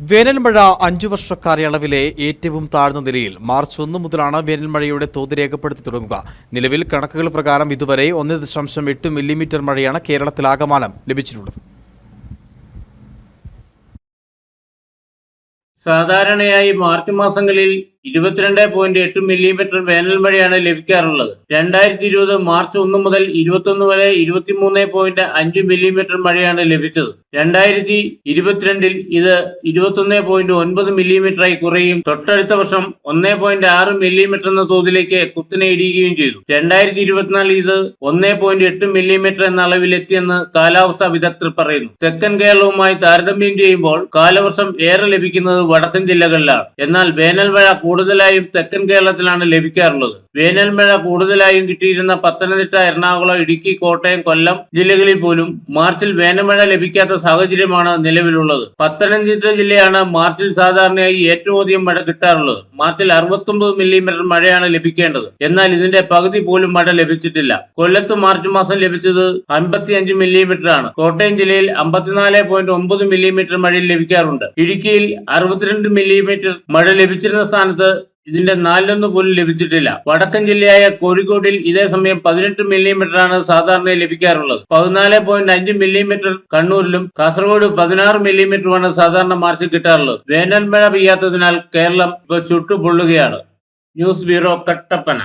വേനൽമഴ അഞ്ചു വർഷ കാലയളവിലെ ഏറ്റവും താഴ്ന്ന നിലയിൽ മാർച്ച് ഒന്ന് മുതലാണ് വേനൽമഴയുടെ തോത് രേഖപ്പെടുത്തി തുടങ്ങുക. നിലവിൽ കണക്കുകൾ പ്രകാരം ഇതുവരെ ഒന്ന് ദശാംശം എട്ട് മില്ലിമീറ്റർ മഴയാണ് കേരളത്തിൽ കേരളത്തിലാകമാനം ലഭിച്ചിട്ടുള്ളത്. സാധാരണയായി മാർച്ച് മാസങ്ങളിൽ ഇരുപത്തിരണ്ട് പോയിന്റ് എട്ട് മില്ലിമീറ്റർ വേനൽ മഴയാണ് ലഭിക്കാറുള്ളത്. രണ്ടായിരത്തി ഇരുപത് മാർച്ച് ഒന്ന് മുതൽ ഇരുപത്തൊന്ന് വരെ ഇരുപത്തിമൂന്ന് പോയിന്റ് അഞ്ച് മില്ലിമീറ്റർ മഴയാണ് ലഭിച്ചത്. രണ്ടായിരത്തി ഇരുപത്തിരണ്ടിൽ ഇത് ഇരുപത്തൊന്ന് പോയിന്റ് ഒൻപത് മില്ലിമീറ്ററായി കുറയും. തൊട്ടടുത്ത വർഷം ഒന്ന് പോയിന്റ് ആറ് മില്ലിമീറ്റർ എന്ന തോതിലേക്ക് കുത്തിനെ ഇടിയുകയും ചെയ്തു. രണ്ടായിരത്തി ഇരുപത്തിനാലിൽ ഇത് ഒന്ന് പോയിന്റ് എട്ട് മില്ലിമീറ്റർ എന്ന അളവിലെത്തിയെന്ന് കാലാവസ്ഥാ വിദഗ്ധർ പറയുന്നു. തെക്കൻ കേരളവുമായി താരതമ്യം ചെയ്യുമ്പോൾ കാലവർഷം ഏറെ ലഭിക്കുന്നത് വടക്കൻ ജില്ലകളിലാണ്. എന്നാൽ വേനൽ മഴ കൂടുതലായും തെക്കൻ കേരളത്തിലാണ് ലഭിക്കാറുള്ളത്. വേനൽ മഴ കൂടുതലായും കിട്ടിയിരുന്ന പത്തനംതിട്ട എറണാകുളം ഇടുക്കി കോട്ടയം കൊല്ലം ജില്ലകളിൽ പോലും മാർച്ചിൽ വേനൽമഴ ലഭിക്കാത്ത സാഹചര്യമാണ് നിലവിലുള്ളത്. പത്തനംതിട്ട ജില്ലയാണ് മാർച്ചിൽ സാധാരണയായി ഏറ്റവും അധികം മഴ കിട്ടാറുള്ളത്. മാർച്ചിൽ അറുപത്തൊമ്പത് മില്ലിമീറ്റർ മഴയാണ് ലഭിക്കേണ്ടത്. എന്നാൽ ഇതിന്റെ പകുതി പോലും മഴ ലഭിച്ചിട്ടില്ല. കൊല്ലത്ത് മാർച്ച് മാസം ലഭിച്ചത് അൻപത്തിയഞ്ച് മില്ലിമീറ്റർ ആണ്. കോട്ടയം ജില്ലയിൽ അമ്പത്തിനാല് പോയിന്റ് ഒമ്പത് മില്ലിമീറ്റർ മഴ ലഭിക്കാറുണ്ട്. ഇടുക്കിയിൽ അറുപത്തിരണ്ട് മില്ലിമീറ്റർ മഴ ലഭിച്ചിരുന്ന സ്ഥാനത്ത് ഇതിന്റെ നാലിലൊന്ന് പോലും ലഭിച്ചിട്ടില്ല. വടക്കൻ ജില്ലയായ കോഴിക്കോട്ടിൽ ഇതേ സമയം പതിനെട്ട് മില്ലിമീറ്റർ ആണ് സാധാരണ ലഭിക്കാറുള്ളത്. പതിനാല് പോയിന്റ് അഞ്ച് മില്ലിമീറ്റർ കണ്ണൂരിലും കാസർഗോഡ് പതിനാറ് മില്ലിമീറ്ററുമാണ് സാധാരണ മാർച്ചിൽ കിട്ടാറുള്ളത്. വേനൽ മഴ പെയ്യാത്തതിനാൽ കേരളം ഇപ്പോൾ ചുട്ടുപൊള്ളുകയാണ്. News bureau Kattappana.